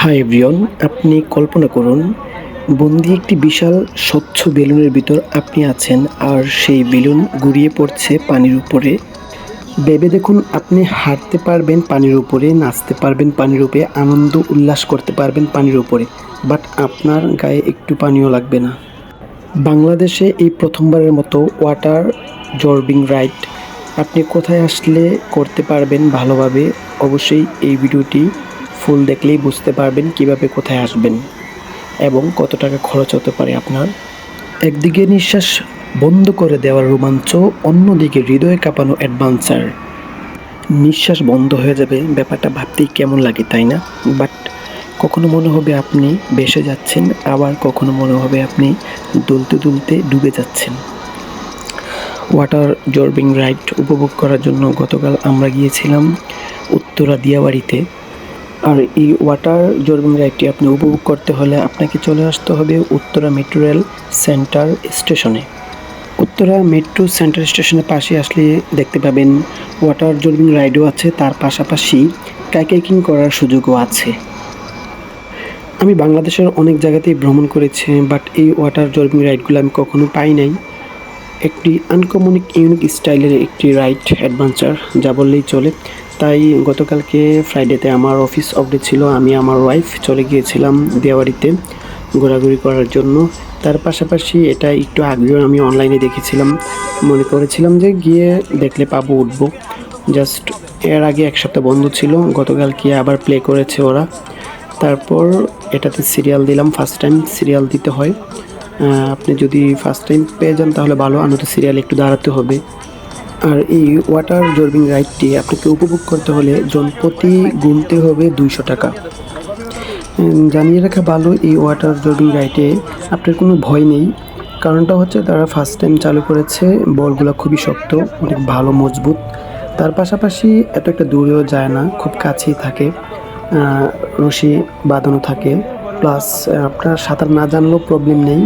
High everyone আপনি কল্পনা করুন, বন্দি একটি বিশাল স্বচ্ছ বেলুনের ভিতর আপনি আছেন আর সেই বেলুন গুড়িয়ে পড়ছে পানির উপরে। ভেবে দেখুন, আপনি হাঁটতে পারবেন পানির উপরে, নাচতে পারবেন পানির উপরে, আনন্দ, উল্লাস করতে পারবেন পানির উপরে, বাট আপনার গায়ে একটু পানিও লাগবে না। বাংলাদেশে এই প্রথমবারের মতো ওয়াটার জর্বিং রাইড। আপনি কোথায় আসলে করতে পারবেন ভালোভাবে, অবশ্যই এই ভিডিওটি ফুল দেখলেই বুঝতে পারবেন কীভাবে কোথায় আসবেন এবং কত টাকা খরচ হতে পারে আপনার। একদিকে নিঃশ্বাস বন্ধ করে দেওয়ার রোমাঞ্চ, অন্যদিকে হৃদয়ে কাঁপানো অ্যাডভান্সার। নিঃশ্বাস বন্ধ হয়ে যাবে, ব্যাপারটা ভাবতেই কেমন লাগে, তাই না? বাট কখনো মনে হবে আপনি ভেসে যাচ্ছেন, আবার কখনো মনে হবে আপনি দুলতে দুলতে ডুবে যাচ্ছেন। ওয়াটার জর্বিং রাইড উপভোগ করার জন্য গতকাল আমরা গিয়েছিলাম উত্তরা দিয়াবাড়িতে আর এই ওয়াটার জর্বিং রাইডটি আপনি উপভোগ করতে হলে আপনাকে চলে আসতে হবে উত্তরা মেট্রো রেল সেন্টার স্টেশনে উত্তরা মেট্রো সেন্টার স্টেশনের পাশে আসলে দেখতে পাবেন ওয়াটার জর্বিং রাইডও আছে, তার পাশাপাশি কাইকাইকিং করার সুযোগও আছে। আমি বাংলাদেশের অনেক জায়গাতেই ভ্রমণ করেছি বাট এই ওয়াটার জর্বিং রাইডগুলো আমি কখনো পাই নাই। একটি আনকমনিক ইউনিক স্টাইলের একটি রাইড অ্যাডভেঞ্চার যা বললেই চলে। তাই গতকালকে ফ্রাইডেতে আমার অফিস অফডে ছিল। আমি আমার ওয়াইফ চলে গিয়েছিলাম দেওয়ারিতে ঘোরাঘুরি করার জন্য। তার পাশাপাশি এটা একটু আগেও আমি অনলাইনে দেখেছিলাম। মনে করেছিলাম যে গিয়ে দেখলে পাবো, উঠবো। জাস্ট এর আগে এক সপ্তাহ বন্ধ ছিল। গতকালকে আবার প্লে করেছে ওরা। তারপর এটাতে সিরিয়াল দিলাম। ফার্স্ট টাইম সিরিয়াল দিতে হয়। আপনি যদি ফার্স্ট টাইম পেয়ে যান তাহলে ভালো। আর নয়তো সিরিয়াল একটু দাঁড়াতে হবে। আর এই ওয়াটার জর্বিং রাইডটি আপনাকে উপভোগ করতে হলে জনপ্রতি গুনতে হবে দুইশো টাকা। জানিয়ে রাখা ভালো, এই ওয়াটার জর্বিং রাইডে আপনার কোনো ভয় নেই। কারণটা হচ্ছে তারা ফার্স্ট টাইম চালু করেছে, বলগুলো খুবই শক্ত, অনেক ভালো, মজবুত। তার পাশাপাশি এত একটা দূরেও যায় না, খুব কাছেই থাকে রশি বাঁধানো থাকে। প্লাস আপনার সাঁতার না জানলেও প্রবলেম নেই।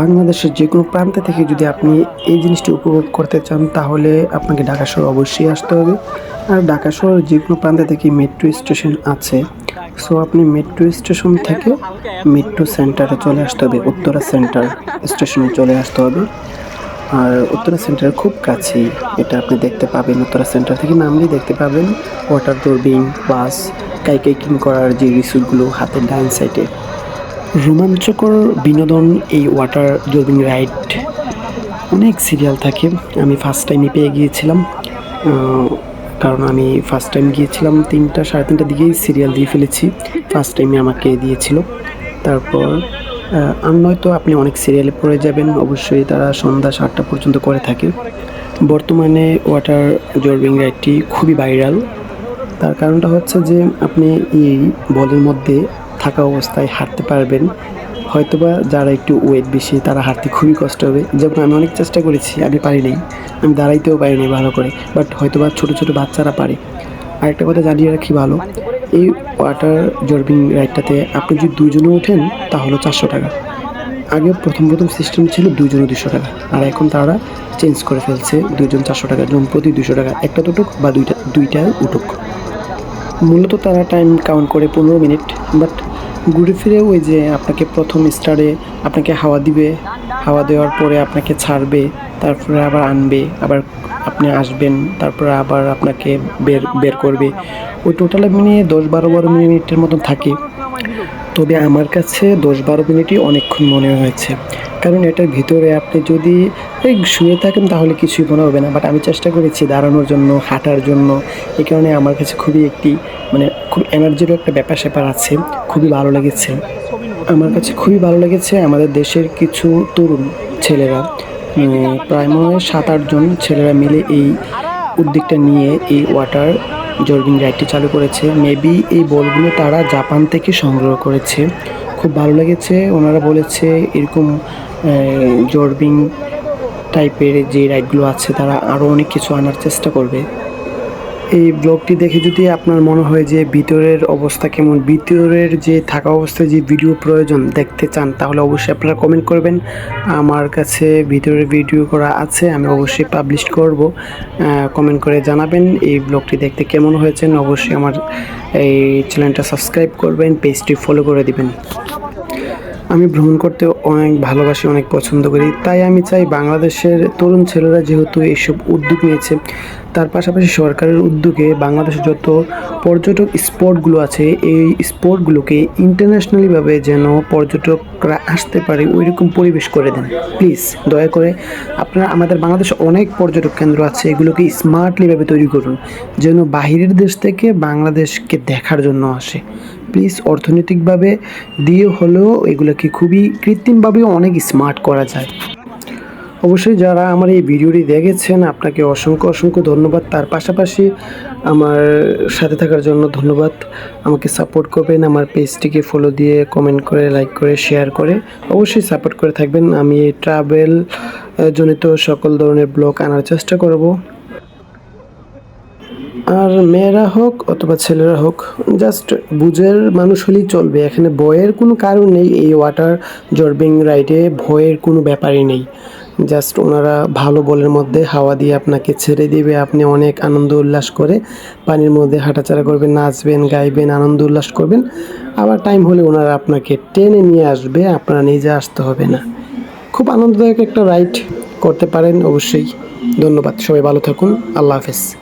বাংলাদেশের যে কোনো প্রান্তে থেকে যদি আপনি এই জিনিসটি উপভোগ করতে চান, তাহলে আপনাকে ঢাকা শহর অবশ্যই আসতে হবে। আর ঢাকা শহরের যে কোনো প্রান্তে থেকে মেট্রো স্টেশন আছে, সো আপনি মেট্রো স্টেশন থেকে মেট্রো সেন্টারে চলে আসতে হবে, উত্তরা সেন্টার স্টেশনে চলে আসতে হবে। আর উত্তরা সেন্টার খুব কাছেই এটা আপনি দেখতে পাবেন, উত্তরা সেন্টার থেকে নামলেই দেখতে পাবেন ওয়াটার ডোরবিং প্লাস কাইকাইকিং করার যে রিসুটগুলো হাতের ডাইন সাইডে। রোমাঞ্চকর বিনোদন এই ওয়াটার জর্বিং রাইড। অনেক সিরিয়াল থাকে। আমি ফার্স্ট টাইমই পেয়ে গিয়েছিলাম। কারণ আমি ফার্স্ট টাইম গিয়েছিলাম তিনটা, সাড়ে তিনটার দিকেই সিরিয়াল দিয়ে ফেলেছি। ফার্স্ট টাইমে আমাকে দিয়েছিল। তারপর আর নয়তো আপনি অনেক সিরিয়ালে পড়ে যাবেন। অবশ্যই তারা সন্ধ্যা সাতটা পর্যন্ত করে থাকে। বর্তমানে ওয়াটার জর্বিং রাইডটি খুবই ভাইরাল তার কারণটা হচ্ছে যে আপনি এই বলের মধ্যে থাকা অবস্থায় হাঁটতে পারবেন। হয়তোবা যারা একটু ওয়েট বেশি, তারা হাঁটতে খুবই কষ্ট হবে। যেমন আমি অনেক চেষ্টা করেছি, আমি পারি নাই। আমি দাঁড়াইতেও পারিনি ভালো করে। বাট হয়তোবা ছোটো ছোটো বাচ্চারা পারে। আরেকটা কথা জানিয়ে রাখি ভালো, এই ওয়াটার জর্বিং রাইডটাতে আপনি যদি দুজনে ওঠেন, তাহলে চারশো টাকা। আগে প্রথম প্রথম সিস্টেম ছিল দুজনে দুশো টাকা। আর এখন তারা চেঞ্জ করে ফেলছে দুজন চারশো টাকা জন প্রতি দুশো টাকা। একটা দুটুক বা দুইটা দুইটা উঠুক মূলত তারা টাইম কাউন্ট করে পনেরো মিনিট বাট ঘুরে ফিরে ওই যে আপনাকে প্রথম স্টারে আপনাকে হাওয়া দিবে। হাওয়া দেওয়ার পরে আপনাকে ছাড়বে, তারপরে আবার আনবে, আবার আপনি আসবেন, তারপরে আবার আপনাকে বের বের করবে। ওই টোটাল মিনিয়ে দশ বারো বারো মিনিটের মতন থাকে। তবে আমার কাছে দশ বারো মিনিটই অনেকক্ষণ মনে হয়েছে। কারণ এটার ভিতরে আপনি যদি, এই শুয়ে থাকেন তাহলে কিছুই মনে হবে না। বাট আমি চেষ্টা করেছি দাঁড়ানোর জন্য, হাঁটার জন্য। এই কারণে আমার কাছে খুবই একটি মানে খুব এনার্জিরও একটা ব্যাপার স্যাপার আছে। খুবই ভালো লেগেছে। আমার কাছে খুবই ভালো লেগেছে আমাদের দেশের কিছু তরুণ ছেলেরা। প্রায় মনে হয় সাত আটজন ছেলেরা মিলে এই উদ্যোগটা নিয়ে এই ওয়াটার জর্বিং রাইডটি চালু করেছে। মেবি এই বলগুলো তারা জাপান থেকে সংগ্রহ করেছে। খুব ভালো লেগেছে। ওনারা বলেছে এরকম জর্বিং টাইপের যে রাইডগুলো আছে, তারা আরও অনেক কিছু আনার চেষ্টা করবে। এই ব্লগটি দেখে যদি আপনার মনে হয় যে ভিতরের অবস্থা কেমন, ভিতরের যে থাকা অবস্থায় যে ভিডিও প্রয়োজন দেখতে চান, তাহলে অবশ্যই আপনারা কমেন্ট করবেন। আমার কাছে ভিতরের ভিডিও করা আছে, আমি অবশ্যই পাবলিশ করব। কমেন্ট করে জানাবেন এই ব্লগটি দেখতে কেমন হয়েছে। অবশ্যই আমার এই চ্যানেলটা সাবস্ক্রাইব করবেন পেজটি ফলো করে দিবেন। আমি ভ্রমণ করতে অনেক ভালোবাসি, অনেক পছন্দ করি। তাই আমি চাই বাংলাদেশের তরুণ ছেলেরা যেহেতু এইসব উদ্যোগ নিয়েছে তার পাশাপাশি সরকারের উদ্যোগে বাংলাদেশে যত পর্যটক স্পটগুলো আছে, এই স্পটগুলোকে ইন্টারন্যাশনালিভাবে যেন পর্যটকরা আসতে পারে ওই রকম পরিবেশ করে দেন। প্লিজ দয়া করে আপনারা আমাদের বাংলাদেশে অনেক পর্যটক কেন্দ্র আছে, এগুলোকে স্মার্টলিভাবে তৈরি করুন, যেন বাহিরের দেশ থেকে বাংলাদেশকে দেখার জন্য আসে। প্লিজ অর্থনৈতিকভাবে দিয়ে হলেও এগুলোকে খুবই কৃত্রিমভাবেও অনেক স্মার্ট করা যায়। অবশ্যই যারা আমার এই ভিডিওটি দেখেছেন, আপনাকে অসংখ্য অসংখ্য ধন্যবাদ। তার পাশাপাশি আমার সাথে থাকার জন্য ধন্যবাদ। আমাকে সাপোর্ট করবেন, আমার পেজটিকে ফলো দিয়ে কমেন্ট করে লাইক করে শেয়ার করে। অবশ্যই সাপোর্ট করে থাকবেন। আমি ট্রাভেল জনিত সকল ধরনের ব্লগ আনার চেষ্টা করব। আর মেয়েরা হোক অথবা ছেলেরা হোক জাস্ট বুঝের মানুষ হলেই চলবে। এখানে ভয়ের কোনো কারণ নেই, এই ওয়াটার জর্বিং রাইডে ভয়ের কোনো ব্যাপারই নেই। জাস্ট ওনারা ভালো বলের মধ্যে হাওয়া দিয়ে আপনাকে ছেড়ে দিবে। আপনি অনেক আনন্দ উল্লাস করে পানির মধ্যে হাঁটাচাড়া করবেন, নাচবেন, গাইবেন, আনন্দ উল্লাস করবেন। আবার টাইম হলে ওনারা আপনাকে টেনে নিয়ে আসবে, আপনারা নিজে আসতে হবে না। খুব আনন্দদায়ক একটা রাইড করতে পারেন অবশ্যই। ধন্যবাদ, সবাই ভালো থাকুন। আল্লাহ হাফেজ।